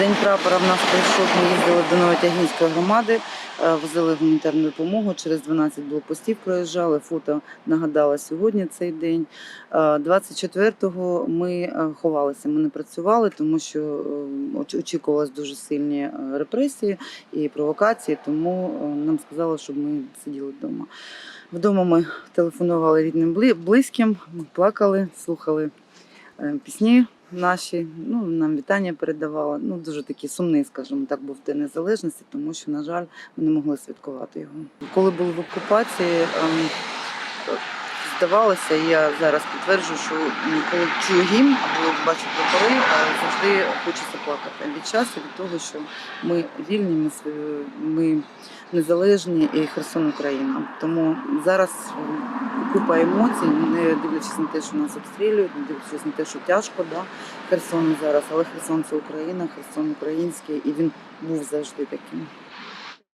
День прапора в нас прийшов. Ми їздили до Новотягінської громади, е, возили гуманітарну допомогу. Через 12 блокпостів проїжджали. Фото нагадала сьогодні цей день. Е, 24-го ми е, ховалися. Ми не працювали, тому що е, оч- очікувалось дуже сильні е, репресії і провокації. Тому е, нам сказали, щоб ми сиділи вдома. Вдома ми телефонували рідним близьким, ми плакали, слухали е, пісні наші. Ну, нам вітання передавала. Ну, дуже такий сумний, скажімо так, був День Незалежності, тому що, на жаль, ми не могли святкувати його. Коли були в окупації, ем, здавалося, я зараз підтверджую, що коли чую гімн або бачу прапори, завжди хочеться плакати від часу, від того, що ми вільні, ми, незалежні і Херсон Україна. Тому зараз купа емоцій, не дивлячись на те, що нас обстрілюють, не дивлячись на те, що тяжко, да, Херсону зараз, але Херсон це Україна, Херсон український, і він був завжди таким.